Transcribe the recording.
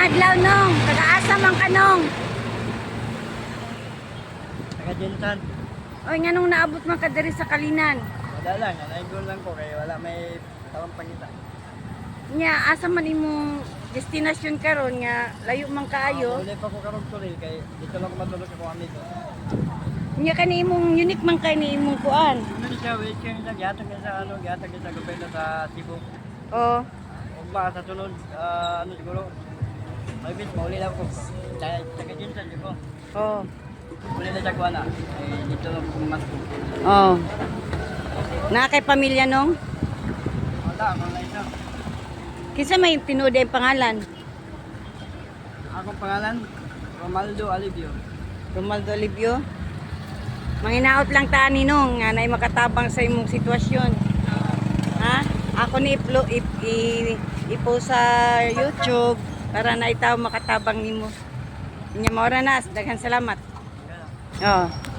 adlaw nong, taga-asa man kanong. Taga Jinsan. Oy nga nung naabot man ka diri sa Kalinan. Wala lang, nalaigol lang ko kaya wala may tawang pangita. Nya asa man imong destinasyon karon nga layo man kaayo. Uli pa ko karong tuloy kay dito lang ko matulog ako amigo. Nya kani imong unique man kay ni imong kuan. Ano siya, wait siya gihatag niya sa ano, niya sa gobyerno sa Cebu. Oh, Ugma sa sunod, ah, ano siguro, may bis, mauli lang ko. Dahil taga Jinsan, di ko. oh. Uli na siya kuha na. Ay, dito lang ko mas. Oh. Na kay pamilya nong? Wala, mga isa. Kinsa may tinuod ang pangalan? Akong pangalan, Romaldo Alivio. Romaldo Olivio. Manginaot lang ta ni nong nga nay makatabang sa imong sitwasyon. Ha? Ako ni iplo ip, i, ipo sa YouTube para na itaw makatabang nimo. Nya maura na, daghan salamat. Oh.